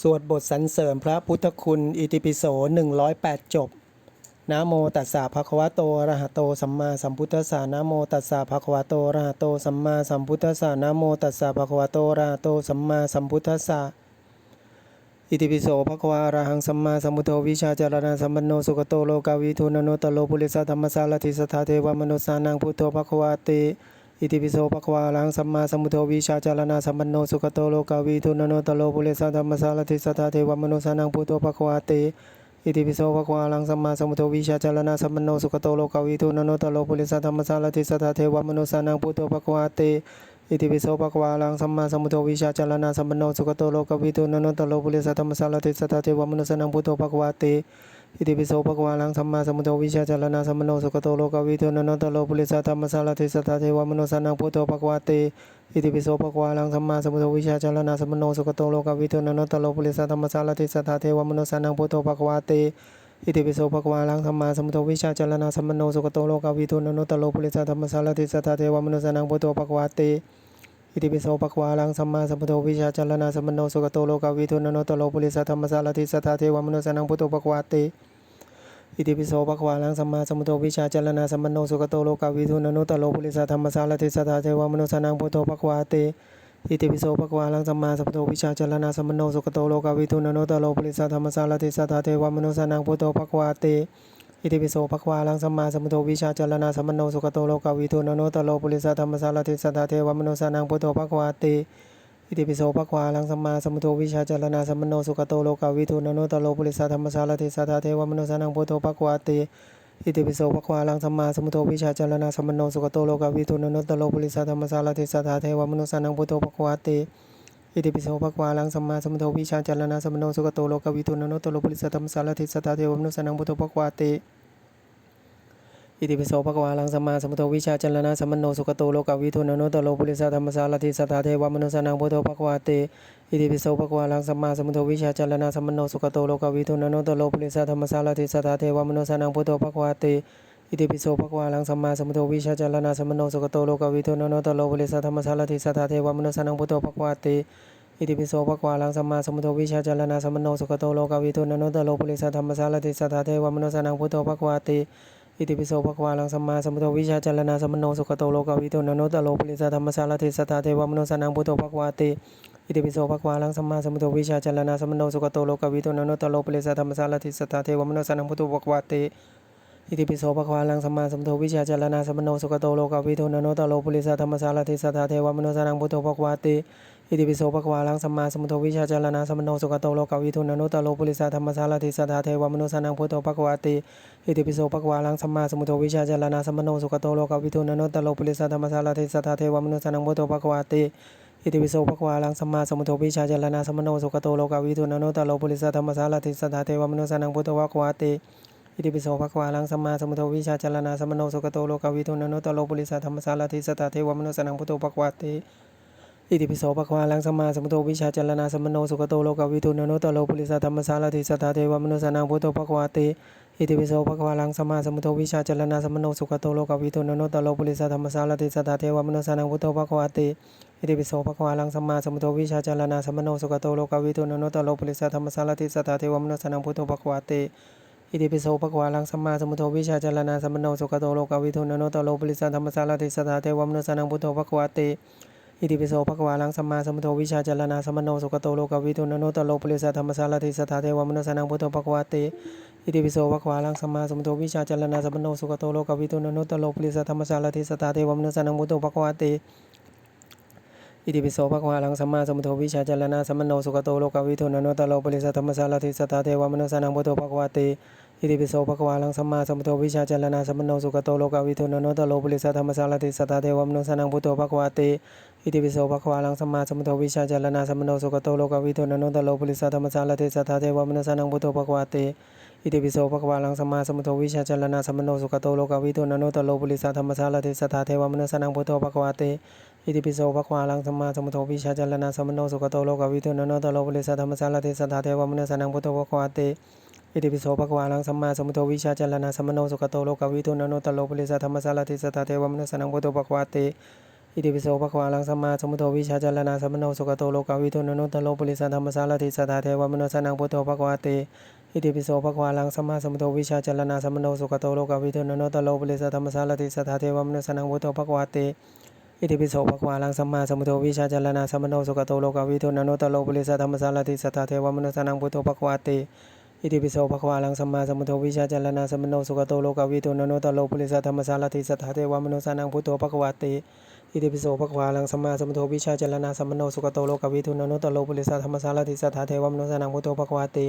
สวดบทสรรเสริญพระพุทธคุณ อิติปิโส 108 จบนะโมตัสสะภะคะวะโตอะระหะโตสัมมาสัมพุทธัสสะนะโมตัสสะภะคะวะโตอะระหะโตสัมมาสัมพุทธัสสะนะโมตัสสะภะคะวะโตอะระหะโตสัมมาสัมพุทธัสสะอิติปิโสภะคะวะอะระหังสัมมาสัมพุทโธวิชาจารณะสัมปันโนสุขโตโลกาวิทูนโนตโลปุริสธรรมสารติสทธาเทวมนุสสานังพุทโธภะคะวะเต อิติปิโสภะควะอะระหังสัมมาสัมพุทโธวิชาจารณะสัมปันโนสุขโตโลกาวิทูนโนตโลปุริสธรรมสารติสทธาเทวมนุสานังพุทโธภะควะเตอิติปิโสภะควะอะระหังสัมมาสัมพุทโธวิชาจารณะสัมปันโนสุขโตโลกาวิทูนโนตโลปุริสธรรมสารติสทธาเทวมนุสานังพุทโธภะควะเตอิติปิโสภะควะอะระหังสัมมาสัมพุทโธวิชาจารณะสัมปันโนสุขโตโลกวิทูนโนตโลปุริสธรรมสารติสัทธาเทวมนุสานังพุทโธภะควะเต อิติปิโสภะคะวะอะระหังสัมมาสัมพุทโธวิชาจารณะสัมปันโนสุขโตโลกวิทูนโนตโลปุริสธรรมสารติสัทธาเทวมโนสสานังพุทโธภะคะวะเตอิติปิโสภะคะวะอะระหังสัมมาสัมพุทโธวิชาจารณะสัมปันโนสุขโตโลกวิทูนโนตโลปุริสธรรมสารติสัทธาเทวมโนสสานังพุทโธภะคะวะเตอิติปิโสภะคะวะอะระหังสัมมาสัมพุทโธวิชาจารณะสัมปันโนสุขโตโลกวิทูนโนตโลปุริสธรรมสารติสัทธาเทวมโนสสานังพุทโธภะคะวะเต อิติปิโสภะควะอะระหังสัมมาสัมพุทโธวิชาจารณะสัมปันโนสุขโตโลกาวิทูนโนตโลปุริสธรรมสารติสัทธาเทวมนุสนังพุทโธภะควะเตอิติปิโสภะควะอะระหังสัมมาสัมพุทโธวิชาจารณะสัมปันโนสุขโตโลกาวิทูนโนตโลปุริสธรรมสารติสัทธาเทวมนุสนังพุทโธภะควะเตอิติปิโสภะควะอะระหังสัมมาสัมพุทโธวิชาจารณะสัมปันโนสุขโตโลกาวิทูนโนตโลปุริสธรรมสารติสัทธาเทวมนุสานังพุทโธภะควะเต อิติปิโสภควะอะระหังสัมมาสัมพุทโธวิชาจารณะสัมปันโนสุขโตโลกวิทูนโนตโลปุริสธรรมสารติสัทธาเทวมโนสานังพุทโธภควะเตอิติปิโสภควะอะระหังสัมมาสัมพุทโธวิชาจารณะสัมปันโนสุขโตโลกวิทูนโนตโลปุริสธรรมสารติสัทธาเทวมโนสานังพุทโธภควะเตอิติปิโสภควะอะระหังสัมมาสัมพุทโธวิชาจารณะสัมปันโนสุขโตโลกวิทูนโนตโลปุริสธรรมสารติสัทธาเทวมโนสานังพุทโธภควะเต อิติปิโสภควะอะระหังสัมมาสัมพุทโธวิชาจารณะสัมโนสุขโตโลกวิทูนโนตโลปุริสธรรมสารติสัทธาเทวมนุสสานังพุทโธภควะเตอิติปิโสภควะอะระหังสัมมาสัมพุทโธวิชาจารณะสัมโนสุขโตโลกวิทูนโนตโลปุริสธรรมสารติสัทธาเทวมนุสสานังพุทโธภควะเตอิติปิโสภควะอะระหังสัมมาสัมพุทโธวิชาจารณะสัมโนสุขโตโลกวิทูนโนตโลปุริสธรรมสารติสัทธาเทวมนุสสานังพุทโธภควะเต อิติปิโสภควะอะระหังสัมมาสัมพุทโธวิชาจารณะสัมปันโนสุขโตโลกวิทูนโนตโลปุริสัทธรรมสารติสัทธาเทวมนุสสานังพุทโธภควะเตอิติปิโสภควะอะระหังสัมมาสัมพุทโธวิชาจารณะสัมปันโนสุขโตโลกวิทูนโนตโลปุริสัทธรรมสารติสัทธาเทวมนุสสานังพุทโธภควะเตอิติปิโสภควะอะระหังสัมมาสัมพุทโธวิชาจารณะสัมปันโนสุขโตโลกวิทูนโนตโลปุริสัทธรรมสารติสัทธาเทวมนุสสานังพุทโธภควะเตอิติปิโสภควะอะระหังสัมมาสัมพุทโธวิชาจารณะสัมปันโนสุขโตโลกวิทูนโนตโลปุริสัทธรรมสารติสัทธาเทวมนุสสานังพุทโธภควะเต อิติปิโสภควะอะระหังสัมมาสัมพุทโธวิชาจารณะสัมปโนสุขโตโลกวิทูนโนตโลปุริสธรรมสารติสัทธาเทวมนุสสานังพุทโธภควะเตอิติปิโสภควะอะระหังสัมมาสัมพุทโธวิชาจารณะสัมปโนสุขโตโลกวิทูนโนตโลปุริสธรรมสารติสัทธาเทวมนุสสานังพุทโธภควะเตอิติปิโสภควะอะระหังสัมมาสัมพุทโธวิชาจารณะสัมปโนสุขโตโลกวิทูนโนตโลปุริสธรรมสารติสัทธาเทวมนุสสานังพุทโธภควะเตอิติปิโสภควะอะระหังสัมมาสัมพุทโธวิชาจารณะสัมโนสุขโตโลกวิทูนโนตโลปุริสธรรมสารติสัทธาเทวมนุสานังพุทโธภควะเต อิติปิโสภควะอะระหังสัมมาสัมพุทโธวิชาจารณะสัมโนสุขโตโลกวิทูนโนตโลปุริสธรรมสารติสัทธาเทวมนุสสานังพุทโธภควะเตอิติปิโสภควะอะระหังสัมมาสัมพุทโธวิชาจารณะสัมโนสุขโตโลกวิทูนโนตโลปุริสธรรมสารติสัทธาเทวมนุสสานังพุทโธภควะเตอิติปิโสภควะอะระหังสัมมาสัมพุทโธวิชาจารณะสัมโนสุขโตโลกวิทูนโนตโลปุริสธรรมสารติสัทธาเทวมนุสสานังพุทโธภควะเตอิติปิโสภควะอะระหังสัมมาสัมพุทโธวิชาจารณะสัมโนสุขโตโลกวิทูนโนตโลปุริสธรรมสารติสัทธาเทวมนุสนังพุทโธภควะเต อิติปิโสภควะอะระหังสัมมาสัมพุทโธวิชาจารณะสัมปันโนสุขโตโลกวิทูนโนตโลปริสธรรมสารติสัทธาเทวมนุสานังพุทโธภควะเตอิติปิโสภควะอะระหังสัมมาสัมพุทโธวิชาจารณะสัมปันโนสุขโตโลกวิทูนโนตโลปริสธรรมสารติสัทธาเทวมนุสานังพุทโธภควะเตอิติปิโสภควะอะระหังสัมมาสัมพุทโธวิชาจารณะสัมปันโนสุขโตโลกวิทูนโนตโลปริสธรรมสารติสัทธาเทวมนุสานังพุทโธภควะเต อิติปิโสภควะอะระหังสัมมาสัมพุทโธวิชาจารณะสัมปันโนสุขโตโลกวิทูนโนตโลปุริสธรรมสารติสัทธาเทวมนุสานังพุทโธภควะเตอิติปิโสภควะอะระหังสัมมาสัมพุทโธวิชาจารณะสัมปันโนสุขโตโลกวิทูนโนตโลปุริสธรรมสารติสัทธาเทวมนุสานังพุทโธภควะเตอิติปิโสภควะอะระหังสัมมาสัมพุทโธวิชาจารณะสัมปันโนสุขโตโลกวิทูนโนตโลปุริสธรรมสารติสัทธาเทวมนุสานังพุทโธภควะเตอิติปิโสภควะอะระหังสัมมาสัมพุทโธวิชาจารณะสัมปันโนสุขโตโลกวิทูนโนตโลปุริสธรรมสารติสัทธาเทวมนุสานังพุทโธภควะเต อิติปิโสภควะอะระหังสัมมาสัมพุทโธวิชาจารณะสัมโนสุขโตโลกวิทูนโนตโลปุริสธรรมสารติสัทธาเทวมนุสสานังพุทโธภควะเตอิติปิโสภควะอะระหังสัมมาสัมพุทโธวิชาจารณะสัมโนสุขโตโลกวิทูนโนตโลปุริสธรรมสารติสัทธาเทวมนุสสานังพุทโธภควะเตอิติปิโสภควาลังสัมมาสัมพุทโธวิชาจารณะสัมโนสุขโตโลกวิทูนโนตโลปุริสัทธรรมสารติสัทธาเทวมโนสนังพุทโธภควาเตอิติปิโสภควาลังสัมมาสัมพุทโธวิชาจารณะสัมโนสุขโตโลกวิทูนโนตโลปุริสัทธรรมสารติสัทธาเทวมโนสนังพุทโธภควาเต อิติปิโสภควาลังสัมมาสัมพุทโธวิชาจารณะสัมโนสุขโตโลกาวิทูนโนตโลปุริสธรรมสารติสัทธาเทวมโนสนังพุทโธภควาเตอิติปิโสภควาลังสัมมาสัมพุทโธวิชาจารณะสัมโนสุขโตโลกาวิทูนโนตโลปุริสธรรมสารติสัทธาเทวมโนสนังพุทโธภควาติอิติปิโสภควาลังสัมมาสัมพุทโธวิชาจารณะสัมโนสุขโตโลกาวิทูนโนตโลปุริสธรรมสารติสัทธาเทวมโนสนังพุทโธภควาติ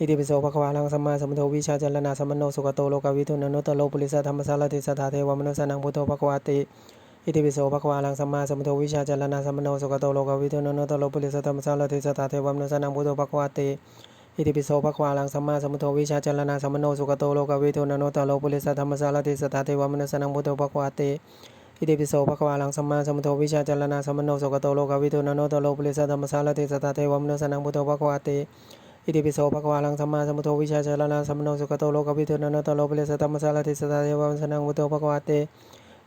อิติปิโสภควาลังสัมมาสัมพุทโธวิชาจารณะสัมโนสุขโตโลกาวิทูนโนตโลปุริสธรรมสารติสัทธาเทวมโนสนังพุทโธภควาติ อิติปิโสภควาลังสัมมาสัมพุทโธวิชาจารณะสัมมโนสุขโตโลกวิทูนโนตโลปุริสัมสารติสัทธาเทวมโนสนังพุทโธภควาติอิติปิโสภควาลังสัมมาสัมพุทโธวิชาจารณะสัมมโนสุขโตโลกวิทูนโนตโลปุริสัทธรรมสารติสัทธาเทวมนุสนังพุทโธภควาเตอิติปิโสภควาลังสัมมาสัมพุทโธวิชาจารณะสัมมโนสุขโตโลกวิทูนโนตโลปุริสัทธรรมสารติสัทธาเทวมนุสนังพุทโธภควาเตอิติปิโสภควาลังสัมมาสัมพุทโธวิชาจารณะสัมมโนสุขโตโลกวิทูนโนตโลปุริสัทธรรมสารติสัทธาเทวมนุสนังพุทโธภควาเต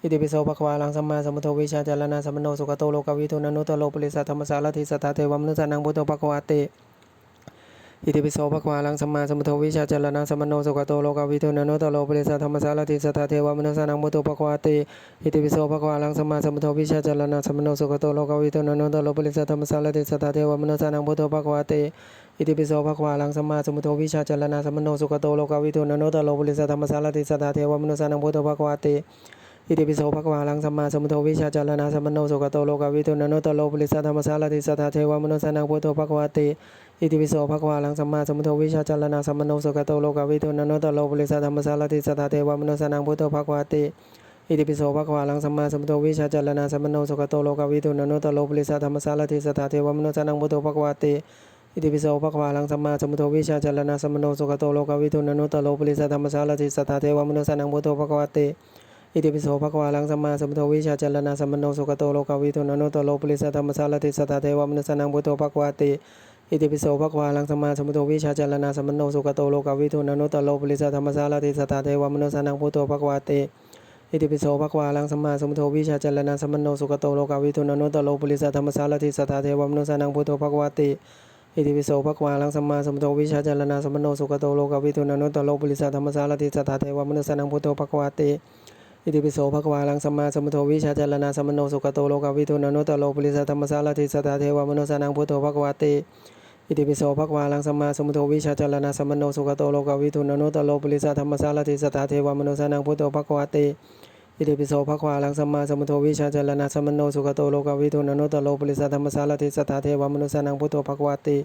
อิติปิโสภควาลังสัมมาสัมพุทโธวิชาจารณะสัมโนสุขโตโลกวิทูนโนตโลปริสัทธรรมสารติสัทธาเทวมนุสนังพุทโธภควาเตอิติปิโสภควาลังสัมมาสัมพุทโธวิชาจารณะสัมโนสุขโตโลกวิทูนโนตโลปริสัทธรรมสารติสัทธาเทวมนุสานังพุทโธภควาติอิติปิโสภควาลังสัมมาสัมพุทโธวิชาจารณะสัมโนสุขโตโลกวิทูนโนตโลปริสัทธรรมสารติสัทธาเทวมนุสานังพุทโธภควาติอิติปิโสภควาลังสัมมาสัมพุทโธวิชาจารณะสัมโนสุขโตโลกวิทูนโนตโลปริสัทธรรมสารติสัทธาเทวมนุสานังพุทโธภควาติ อิติปิโสภะคะวาลังสัมมาสัมพุทโธวิชาจารณะสัมมโนสุขโตโลกวิทูนโนตโลปุริสัทธรรมสารติสัทธาเทวมนุสนังพุทโธภควาติอิติปิโสภะคะวาลังสัมมาสัมพุทโธวิชาจารณะสัมมโนสุขโตโลกวิทูนโนตโลปุริสัทธรรมสารติสัทธาเทวมนุสนังพุทโธภควาติอิติปิโสภะควาลังสัมมาสัมพุทโธวิชาจารณะสัมมโนสุขโตโลกวิทูนโนตโลปุริสัทธรรมสารติสัทธาเทวมนุสนังพุทโธภควาติอิติปิโสภะควาลังสัมมาสัมพุทโธวิชาจารณะสัมมโนสุขโตโลกวิทูนโนตโลปุริสัทธรรมสารติสัทธาเทวมนุสนังพุทโธภควาติ อิติปิโสภะควาลังสัมมาสัมพุทโธวิชาจรณะสัมมโนสุขโตโลกาวิทูนโนตโลปุริสธรรมสารติสัทธาเทวมนุสนังพุทโธภะควาติอิติปิโสภะควาลังสัมมาสัมพุทโธวิชาจรณะสัมมโนสุขโตโลกาวิทูนโนตโลปุริสธรรมสารติสัทธาเทวมนุสนังพุทโธภะควาติอิติปิโสภะควาลังสัมมาสัมพุทโธวิชาจรณะสัมมโนสุขโตโลกาวิทูนโนตโลปุริสธรรมสารติสัทธาเทวมนุสนังพุทโธภะควาติอิติปิโสภควาลังสัมมาสัมพุทโธวิชาจารณะสัมมโนสุขโตโลกวิทูนโนตโลปุริสธรรมสารติสัทธาเทวมนุสนังพุทโธภควาติ อิติปิโสภควาลังสัมมาสัมพุทโธวิชาจารณะสัมมโนสุขโตโลกวิทูนโนตโลปุริสัทธรรมสารติสัทธาเทวมนุสานังพุทโธภควาติอิติปิโสภควาลังสัมมาสัมพุทโธวิชาจารณะสัมมโนสุขโตโลกวิทูนโนตโลปุริสัทธรรมสารติสัทธาเทวมนุสานังพุทโธภควาติอิติปิโสภควาลังสัมมาสัมพุทโธวิชาจารณะสัมมโนสุขโตโลกวิทูนโนตโลปุริสัทธรรมสารติสัทธาเทวมนุสานังพุทโธภควาติ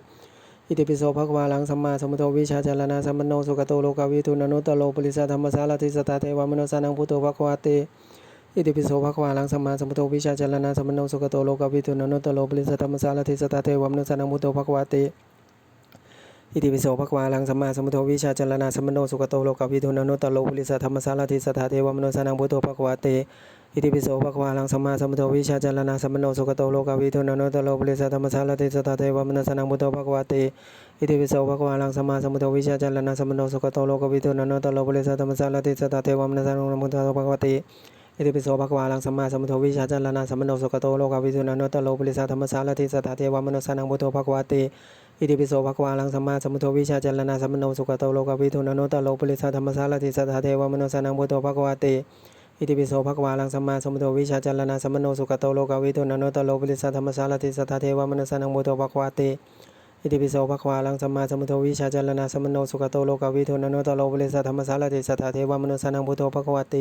อิติปิโสภควาลังสัมมาสัมพุทโธวิชาจารณะสัมมโนสุขโตโลกาวิทูนโนตโลปุริสธรรมสารติสัทธาเทวมนุสานังพุทโธภควาติอิติปิโสภควาลังสัมมาสัมพุทโธวิชาจารณะสัมมโนสุขโตโลกาวิทูนโนตโลปุริสธรรมสารติสัทธาเทวมนุสานังพุทโธภควาติอิติปิโสภควาลังสัมมาสัมพุทโธวิชาจารณะสัมมโนสุขโตโลกาวิทูนโนตโลปุริสธรรมสารติสัทธาเทวมโนสานังพุทโธภควาเต อิติปิโสภะควาลังสัมมาสัมพุทโธวิชาจารณะสัมมโนสุขโตโลกาวิทูนโนตโลปริสัทธรรมสารติสัทธาเทวมโนสนังพุทโธภะควาเตอิติปิโสภะควาลังสัมมาสัมพุทโธวิชาจารณะสัมมโนสุขโตโลกาวิทูนโนตโลปริสัทธรรมสารติสัทธาเทวมโนสนังพุทโธภะควาเตอิติปิโสภะควาลังสัมมาสัมพุทโธวิชาจารณะสัมมโนสุขโตโลกาวิทูนโนตโลปริสัทธรรมสารติสัทธาเทวมโนสนังพุทโธภะควาเตอิติปิโสภะควาลังสัมมาสัมพุทโธวิชาจารณะสัมมโนสุขโตโลกาวิทูนโนตโลปริสัทธรรมสารติสัทธาเทวมโนสนังพุทโธภะควาเต อิติปิโสภควาลังสัมมาสัมพุทโธวิชาจารณะสัมมโนสุขโตโลกาวิทูนโนตโลปุริสัทธรรมสารติสัทธาเทวมโนสานังพุทโธภควาเตอิติปิโสภควาลังสัมมาสัมพุทโธวิชาจารณะสัมมโนสุขโตโลกาวิทูนโนตโลปุริสัทธรรมสารติสัทธาเทวมโนสานังพุทโธภควาเต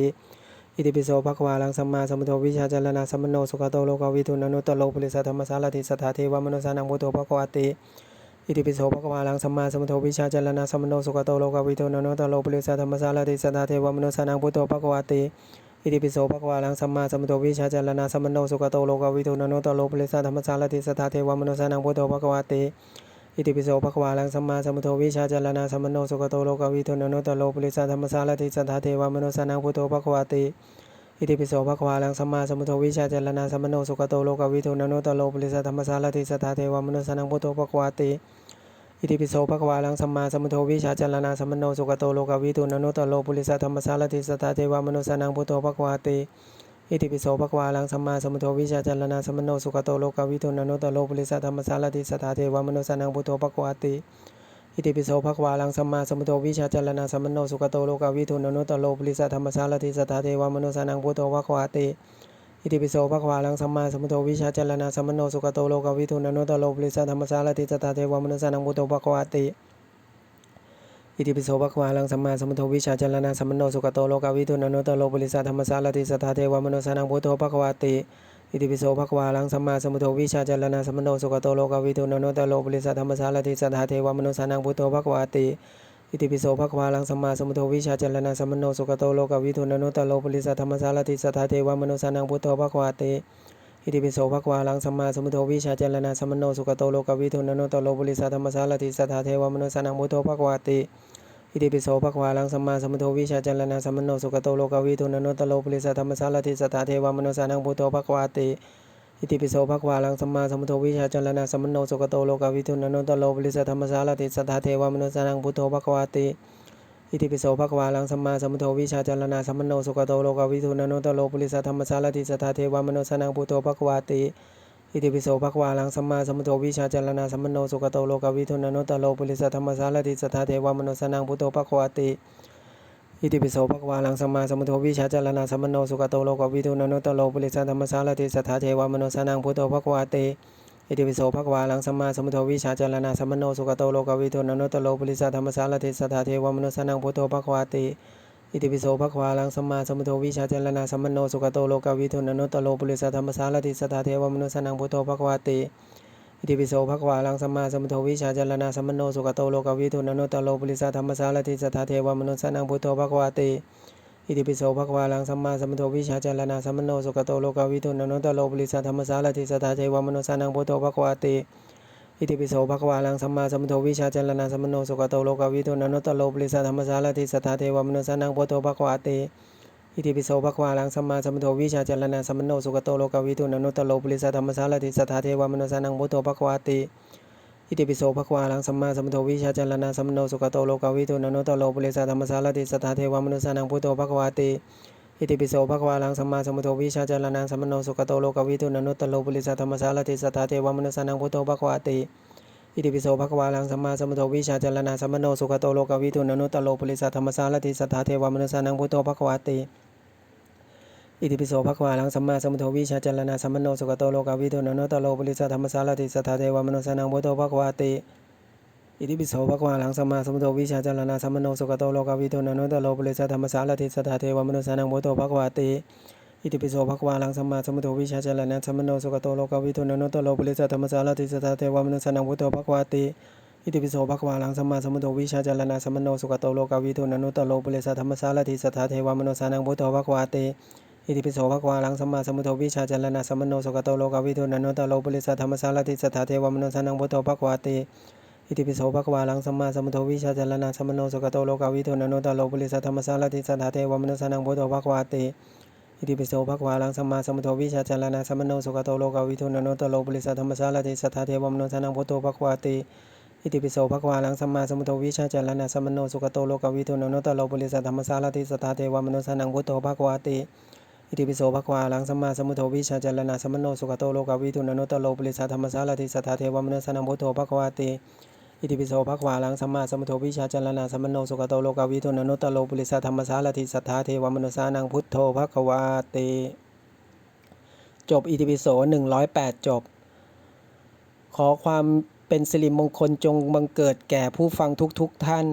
อิติปิโสภควาลังสัมมาสัมพุทโธวิชาจารณะสัมมโนสุขโตโลกาวิทูนโนตโลปุริสัทธรรมสารติสัทธาเทวมโนสานังพุทโธภควาเตอิติปิโสภควาลังสัมมาสัมพุทโธวิชาจารณะสัมมโนสุขโตโลกาวิทูนโนตโลปุริสัทธรรมสารติสัทธาเทวมโนสานังพุทโธภควาเต อิติปิโสภควาลังสัมมาสัมพุทโธวิชาจารณะสัมมโนสุขโตโลกวิทูนโนตโลปริสัธรรมสารติสัทาเทวมโนสานังพุทโธภควาเตอิติปิโสภควาลังสัมมาสัมพุทโธวิชาจารณะสัมมโนสุขโตโลกวิทูนโนตโลปริสัธรรมสารติสัทาเทวมโนสานังพุทโธภควาเตอิติปิโสภควาลังสัมมาสัมพุทโธวิชาจารณะสัมมโนสุขโตโลกวิทูนโนตโลปริสัธรรมสารติสัทาเทวมโนสานังพุทโธภควาเต อิติปิโสภควาลังสัมมาสัมพุทโธวิชาจารณะสัมมโนสุขโตโลกวิทูนโนตโลปุริสธรรมสารติสัทธาเทวมโนสานังพุทโธภควาเตอิติปิโสภควาลังสัมมาสัมพุทโธวิชาจารณะสัมมโนสุขโตโลกวิทุนโนตโลปุริสธรรมสารติสถาเทวมโนสนังพุทโธภควาติอิติปิโสภควาลังสัมมาสัมพุทโธวิชาจารณะสัมมโนสุขโตโลกวิทุนโนตโลปุริสธรรมสารติสถาเทวมโนสนังพุทโธภควาติ อิติปิโสภควาลังสัมมาสัมพุทโธวิชาจารณะสัมมโนสุขโตโลกวิทุนโนตโลปริสธรรมสารติสถาเทวมโนสานังพุทโธภควาติอิติปิโสภควาลังสัมมาสัมพุทโธวิชาจารณะสัมมโนสุขโตโลกวิทุนโนตโลปริสธรรมสารติสถาเทวมโนสานังพุทโธภควาติอิติปิโสภควาลังสัมมาสัมพุทโธวิชาจารณะสัมมโนสุขโตโลกวิทุนโนตโลปริสธรรมสารติสถาเทวมโนสานังพุทโธภควาติ อิติปิโสภควาลังสัมมาสมุทโธวิชาจรณะสัมมโนสุขโตโลกวิทุนโนตโลปุริสธรรมสารติสถาเทวมโนสนังพุทโธภควาติอิติปิโสภควาลังสัมมาสมุทโธวิชาจรณะสัมมโนสุขโตโลกวิทุนโนตโลปุริสธรรมสารติสถาเทวมโนสนังพุทโธภควาติอิติปิโสภควาลังสัมมาสมุทโธวิชาจรณะสัมมโนสุขโตโลกวิทุนโนตโลปุริสธรรมสารติสถาเทวมโนสนังพุทโธภควาติ อิติปิโสภควาลังสัมมาสัมพุทโธวิชาจรณะสัมมโนสุขโตโลกาวิทุนโนตโลปุริสธรรมสารติสถาเทวมโนสนังพุทโธภควาติอิติปิโสภควาลังสัมมาสัมพุทโธวิชาจรณะสัมมโนสุขโตโลกาวิทุนโนตโลปุริสธรรมสารติสถาเทวมโนสนังพุทโธภควาติอิติปิโสภควาลังสัมมาสัมพุทโธวิชาจรณะสัมมโนสุขโตโลกาวิทุนโนตโลปุริสธรรมสารติสถาเทวมโนสนังพุทโธภควาติ อิติปิโสภควาลังสัมมาสัมพุทโธวิชาจารณะสัมมโนสุขโตโลกวิทุนโนตโลปุริสธรรมสารติสทถาเทวมโนสนังพุทโธภควาติอิติปิโสภควาลังสัมมาสัมพุทโธวิชาจารณะสัมมโนสุขโตโลกวิทุนโนตโลปุริสธรรมสารติสทถาเทวมโนสนังพุทโธภควาติอิติปิโสภควาลังสัมมาสัมพุทโธวิชาจารณะสัมมโนสุขโตโลกวิทุนโนตโลปุริสธรรมสารติสทถาเทวมโนสนังพุทโธภควาติ อิติปิโสภควาลังสัมมาสัมพุทโธวิชาจารณะสัมมโนสุขโตโลกวิทุนโนตโลปุริสธรรมสารติสถาเทวมโนสนังพุทโธภควาติอิติปิโสภควาลังสัมมาสัมพุทโธวิชาจารณะสัมมโนสุขโตโลกวิทุนโนตโลปุริสธรรมสารติสถาเทวมโนสนังพุทโธภควาติอิติปิโสภควาลังสัมมาสัมพุทโธวิชาจารณะสัมมโนสุขโตโลกวิทุนโนตโลปุริสธรรมสารติสถาเทวมโนสนังพุทโธภควาติ อิติปิโสภควาลังสัมมาสัมพุทโธวิชาจารณะสัมมโนสุขโตโลกวิทุนโนตโลปุริสธรรมสารติสถาเทวมโนสานังพุทโธภควาติอิติปิโสภควาลังสัมมาสัมพุทโธวิชาจารณะสัมมโนสุขโตโลกวิทุนโนตโลปุริสธรรมสารติสถาเทวมโนสานังพุทโธภควาติอิติปิโสภควาลังสัมมาสัมพุทโธวิชาจารณะสัมมโนสุขโตโลกวิทุนโนตโลปุริสธรรมสารติสถาเทวมโนสานังพุทโธภควาติอิติปิโสภควาลังสัมมาสัมพุทโธวิชาจารณะสัมมโนสุขโตโลกวิทุนโนตโลปุริสธรรมสารติสถาเทวมโนสนังพุทโธภควาติ อิติปิโสภควาลังสัมมาสัมพุทโธวิชาจารณะสัมมโนสุขโตโลกาวิทุนโนตโลปุริสธรรมสารติสถาเทวมโนสนังพุทโธภควาติอิติปิโสภควาลังสัมมาสัมพุทโธวิชาจารณะสัมมโนสุขโตโลกาวิทุนโนตโลปุริสธรรมสารติสถาเทวมโนสนังพุทโธภควาติอิติปิโสภควาลังสัมมาสัมพุทโธวิชาจารณะสัมมโนสุขโตโลกาวิทุนโนตโลปุริสธรรมสารติสถาเทวมโนสนังพุทโธภควาติอิติปิโสภควาลังสัมมาสัมพุทโธวิชาจารณะสัมมโนสุขโตโลกาวิทุนโนตโลปุริสธรรมสารติสถาเทวมโนสนังพุทโธภควาติ อิติปิโสภควาลังสัมมาสัมพุทโธวิชาจารณะสัมมโนสุขโตโลกาวิทุนโนตโลปุริสธรรมสารติสถาเทวมโนสนังพุทโธภควาติอิติปิโสภควาลังสัมมาสัมพุทโธวิชาจารณะสัมมโนสุขโตโลกาวิทุนโนตโลปุริสธรรมสารติสถาเทวมโนสนังพุทโธภควาติอิติปิโสภควาลังสัมมาสัมพุทโธวิชาจารณะสัมมโนสุขโตโลกาวิทุนโนตโลปุริสธรรมสารติสถาเทวมโนสนังพุทโธภควาติอิติปิโสภควาลังสัมมาสัมพุทโธวิชาจารณะสัมมโนสุขโตโลกวิทุนโนตโลปุริสธรรมสารติสถาเทวมโนสนังพุทโธภควาติ อิติปิโสภควาลังสัมมาสัมพุทโธวิชาจารณะสัมมโนสุขโตโลกาวิทุนโนตโลปุริสธรรมสารติสถาเทวมโนสนังพุทโธภควาติอิติปิโสภควาลังสัมมาสัมพุทโธวิชาจารณะสัมมโนสุขโตโลกาวิทุนโนตโลปุริสธรรมสารติสถาเทวมโนสนังพุทโธภควาติจบอิติปิโสหนึ่งร้อยแปดจบ ขอความเป็นสิริมงคลจงบังเกิดแก่ผู้ฟังทุกๆทท่าน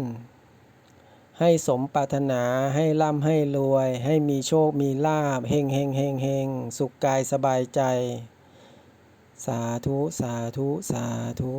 ให้สมปรารถนาให้ร่ำให้รวย ให้มีโชคมีลาภเฮงเฮงเฮงเฮงสุขกายสบายใจ สาธุ สาธุ สาธุ